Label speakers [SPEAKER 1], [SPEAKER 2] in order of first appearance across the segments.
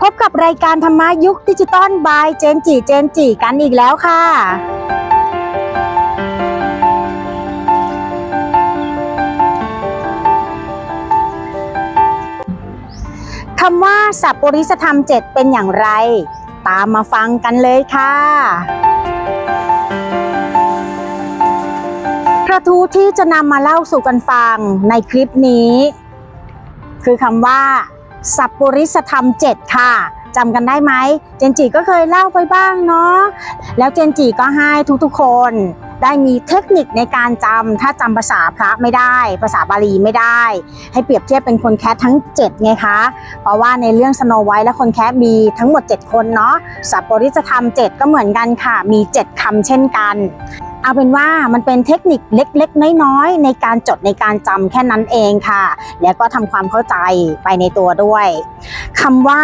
[SPEAKER 1] พบกับรายการธรรมะยุคดิจิตอลบายเจนจีเจนจีกันอีกแล้วค่ะ คำว่าสัพปริสธรรมเจ็ดเป็นอย่างไร ตามมาฟังกันเลยค่ะกระทู้ที่จะนำมาเล่าสู่กันฟังในคลิปนี้ คือคำว่า สัพปริสธรรมเจ็ดค่ะจำกันได้ไหม เจนจีก็เคยเล่าไปบ้างเนาะแล้วเจนจีก็ให้ทุกๆคน ได้มีเทคนิคในการจำถ้าจำภาษาพระไม่ได้ ภาษาบาลีไม่ได้ ให้เปรียบเทียบเป็นคนแคสทั้ง 7 ไงคะ เพราะว่าในเรื่องสโนไวท์และคนแคสมีทั้งหมด 7 คนเนาะสัพปริสธรรม 7 ก็เหมือนกันค่ะ มี 7คำเช่นกันเอาเป็นว่ามันเป็นเทคนิคเล็กๆ น้อยๆ ในการจดในการจำแค่นั้นเองค่ะ แล้วก็ทำความเข้าใจไปในตัวด้วยคำว่า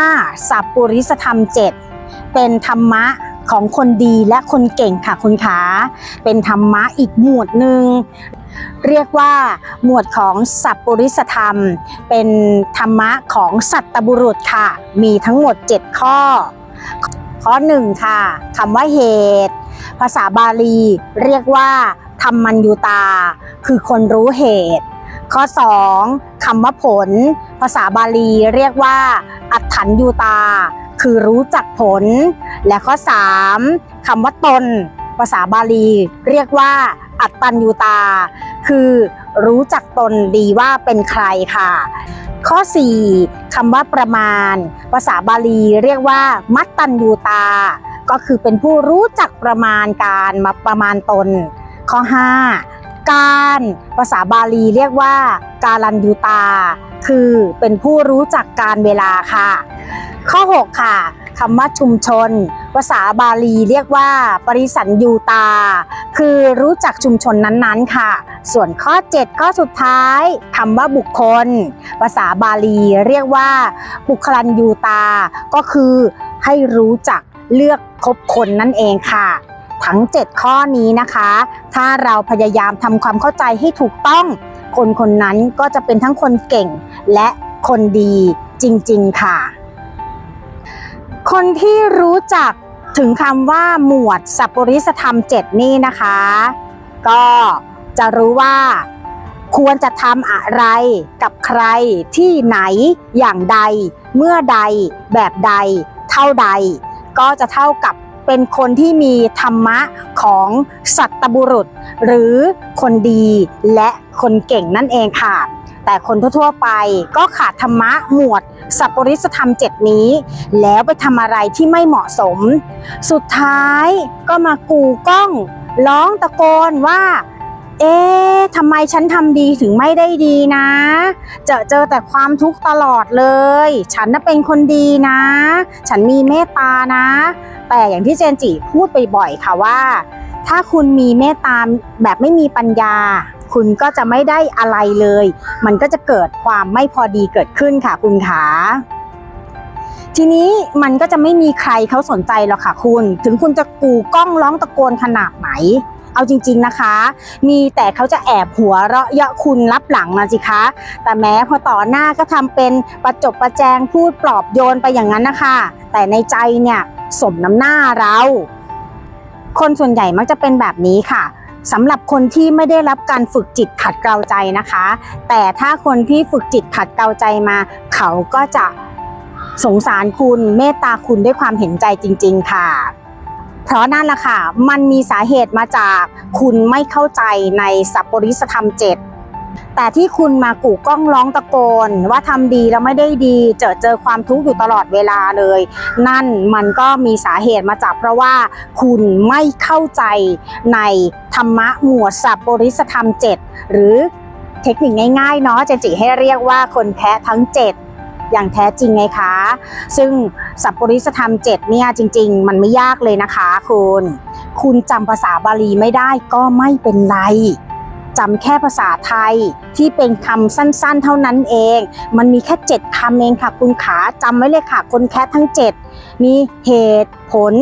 [SPEAKER 1] สัพปุริสธรรม7เป็นธรรมะ ของคนดีและคนเก่งค่ะคุณขาเป็นธรรมะอีกหมวดหนึ่งเรียกว่าหมวดของสัพปริสธรรม เป็นธรรมะของสัตตบุรุษค่ะ มีทั้งหมด 7 ข้อ ข้อหนึ่งค่ะคำว่าเหตุ ภาษาบาลีเรียกว่าธรรมัญยูตา คือคนรู้เหตุ ข้อ 2คำว่าผล ภาษาบาลีเรียกว่า อัฏฐัญยูตา คือรู้จักผล และข้อ 3คำว่าตน ภาษาบาลี เรียกว่า อัตตัญยูตา คือรู้จักตนดีว่าเป็นใครค่ะ ข้อ 4คำว่าประมาณ ภาษาบาลีเรียกว่า มัตตัญยูตา ก็คือเป็นผู้รู้จักประมาณการมาประมาณตน ข้อ 5 การ ภาษาบาลีเรียกว่า การันยูตา คือเป็นผู้รู้จักการเวลาค่ะ ข้อ 6 ค่ะคำว่าชุมชน ภาษาบาลีเรียกว่า ปริสันยูตา คือรู้จักชุมชนนั้นๆค่ะ ส่วนข้อ 7 ข้อสุดท้ายคำว่าบุคคล ภาษาบาลีเรียกว่า บุคลันยูตา ก็คือให้รู้จักเลือกคบคนนั่นเองค่ะทั้ง 7 ข้อนี้นะคะ ถ้าเราพยายามทำความเข้าใจให้ถูกต้อง คนคนนั้นก็จะเป็นทั้งคนเก่งและคนดีจริง ๆ ค่ะ คนที่รู้จักถึงคำว่าหมวดสัพปริสธรรม7นี่นะคะ ก็จะรู้ว่าควรจะทำอะไรกับใครที่ไหนอย่างใด เมื่อใด แบบใด เท่าใด ก็จะเท่ากับเป็นคนที่มีธรรมะของสัตบุรุษ หรือคนดีและคนเก่งนั่นเองค่ะ แต่คนทั่วๆไปก็ขาดธรรมะหมวดสัพปริสธรรมเจ็ดนี้ แล้วไปทำอะไรที่ไม่เหมาะสม สุดท้ายก็มากูกล้องร้องตะโกนว่าเอ๊ะทำไมฉันทำดีถึงไม่ได้ดีนะ เจอเจอแต่ความทุกข์ตลอดเลย ฉันน่ะเป็นคนดีนะ ฉันมีเมตตานะ แต่อย่างที่เจนจิพูดไปบ่อยๆค่ะว่า ถ้าคุณมีเมตตาแบบไม่มีปัญญา คุณก็จะไม่ได้อะไรเลย มันก็จะเกิดความไม่พอดีเกิดขึ้นค่ะคุณขาทีนี้มันก็จะไม่มีใครเขาสนใจหรอกค่ะคุณ ถึงคุณจะกูกล้องร้องตะโกนขนาดไหน เอาจริง ๆนะคะ มีแต่เขาจะแอบหัวเราะเยาะคุณรับหลังมาสิคะ แต่แม้พอต่อหน้าก็ทำเป็นประจบประแจงพูดปลอบโยนไปอย่างนั้นนะคะ แต่ในใจเนี่ยสมน้ำหน้าเรา คนส่วนใหญ่มักจะเป็นแบบนี้ค่ะสำหรับคนที่ไม่ได้รับการฝึกจิตขัดเกลาใจนะคะ แต่ถ้าคนที่ฝึกจิตขัดเกลาใจมา เขาก็จะสงสารคุณเมตตาคุณด้วยความเห็นใจจริง ๆ ค่ะ เพราะนั่นแหละค่ะ มันมีสาเหตุมาจากคุณไม่เข้าใจในสัพปริสธรรมเจ็ด แต่ที่คุณมากู่กล้องร้องตะโกน ว่าทำดีแล้วไม่ได้ดี เจอเจอความทุกข์อยู่ตลอดเวลาเลย นั่นมันก็มีสาเหตุมาจากเพราะว่าคุณไม่เข้าใจในธรรมะหมวดสัพปริสธรรม7หรือเทคนิคง่ายๆเนาะเจนจิให้เรียกว่าคนแพ้ทั้ง7อย่างแท้จริงไงคะ ซึ่งสัพปริสธรรม7เนี่ยจริง ๆ มันไม่ยากเลยนะคะคุณ คุณจำภาษาบาลีไม่ได้ก็ไม่เป็นไร จำแค่ภาษาไทยที่เป็นคำสั้นๆ เท่านั้นเอง มันมีแค่7คำเองค่ะ คุณขาจำไว้เลยค่ะ คนแค่ทั้ง7มีเหตุผล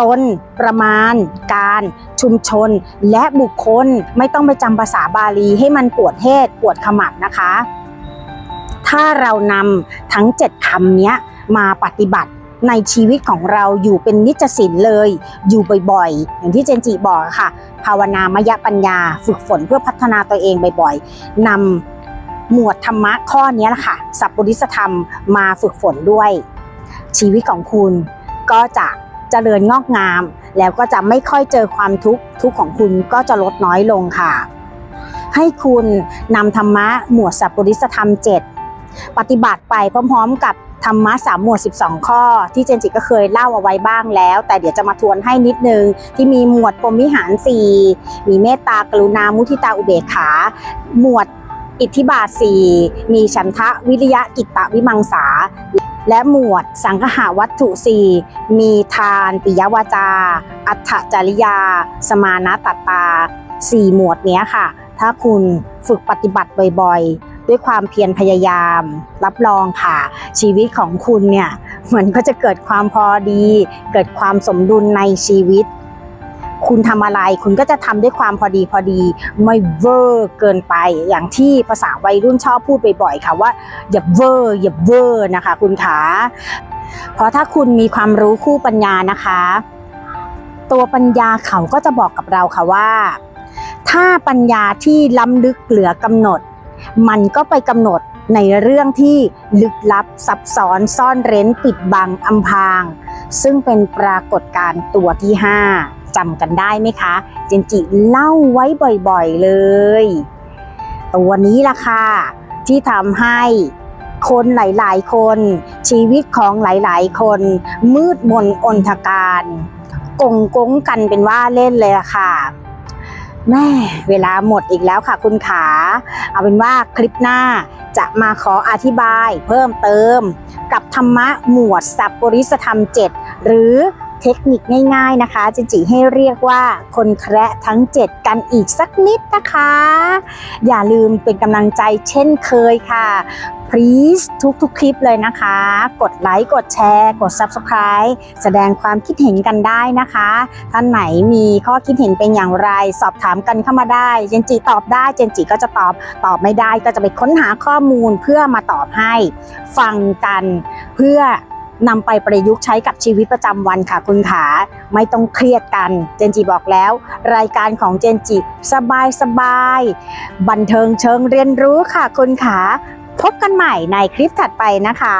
[SPEAKER 1] ตน ประมาณ การชุมชน และบุคคลไม่ต้องไปจำภาษาบาลีให้มันปวดเทศปวดขมับนะคะ ถ้าเรานำทั้ง7คำเนี้ยมาปฏิบัติในชีวิตของเราอยู่เป็นนิจสินเลย อยู่บ่อยๆ อย่างที่เจนจิบอกค่ะ ภาวนามยปัญญา ฝึกฝนเพื่อพัฒนาตัวเองบ่อยๆนำหมวดธรรมะข้อนี้แหละค่ะสัพปริสธรรมมาฝึกฝนด้วย ชีวิตของคุณก็จะเจริญงอกงาม แล้วก็จะไม่ค่อยเจอความทุกข์ทุกข์ของคุณก็จะลดน้อยลงค่ะ ให้คุณนำธรรมะหมวดสัพปริสธรรม7 ปฏิบัติไปพร้อมๆกับธรรมะสามหมวด 12 ข้อ ที่เจนจิก็เคยเล่าเอาไว้บ้างแล้ว แต่เดี๋ยวจะมาทวนให้นิดนึง ที่มีหมวดปมวิหาร 4 มีเมตตากรุณามุทิตาอุเบกขา หมวดอิทธิบาท 4 มีฉันทะวิริยะกิตตวิมังสา และหมวดสังหาวัตถุ 4 มีทานปิยวาจา อัตถจริยา สมานะตัตตา 4 หมวดนี้ค่ะ ถ้าคุณฝึกปฏิบัติบ่อยๆ ด้วยความเพียรพยายาม รับรองค่ะ ชีวิตของคุณเนี่ยเหมันก็จะเกิดความพอดี เกิดความสมดุลในชีวิต คุณทำอะไรคุณก็จะทำด้วยความพอดีพอดี ไม่เวอร์เกินไป อย่างที่ภาษาวัยรุ่นชอบพูดบ่อยๆค่ะว่า อย่าเวอร์อย่าเวอร์นะคะ คุณขาเพราะถ้าคุณมีความรู้คู่ปัญญานะคะ ตัวปัญญาเขาก็จะบอกกับเราค่ะว่า ถ้าปัญญาที่ล้ำลึกเหลือกำหนด มันก็ไปกำหนดในเรื่องที่ลึกลับซับซ้อนซ่อนเร้นปิดบังอำพราง ซึ่งเป็นปรากฏการณ์ตัวที่ 5จำกันได้ไหมคะ เจนจิเล่าไว้บ่อยๆเลย ตัวนี้ล่ะค่ะ ที่ทำให้คนหลายๆ คน ชีวิตของหลายๆ คน มืดมนอนทการกงกงกันเป็นว่าเล่นเลยค่ะ แม่เวลาหมดอีกแล้วค่ะคุณขา เอาเป็นว่าคลิปหน้าจะมาขออธิบายเพิ่มเติม กับธรรมะหมวดสัพปริสธรรม 7 หรือเทคนิคง่ายๆนะคะจิจิให้เรียกว่าคนแคระทั้ง 7 กันอีกสักนิดนะคะ อย่าลืมเป็นกำลังใจเช่นเคยค่ะ please ทุกๆคลิปเลยนะคะ กดไลค์กดแชร์ กด subscribe แสดงความคิดเห็นกันได้นะคะ ท่านไหนมีข้อคิดเห็นเป็นอย่างไร สอบถามกันเข้ามาได้ เจนจิตอบได้ เจนจิก็จะตอบ ตอบไม่ได้ก็จะไปค้นหาข้อมูลเพื่อมาตอบให้ ฟังกันเพื่อนำไปประยุกต์ใช้กับชีวิตประจำวันค่ะคุณขาไม่ต้องเครียดกัน เจนจิบอกแล้ว รายการของเจนจิสบายสบายบันเทิงเชิงเรียนรู้ค่ะคุณขา พบกันใหม่ในคลิปถัดไปนะคะ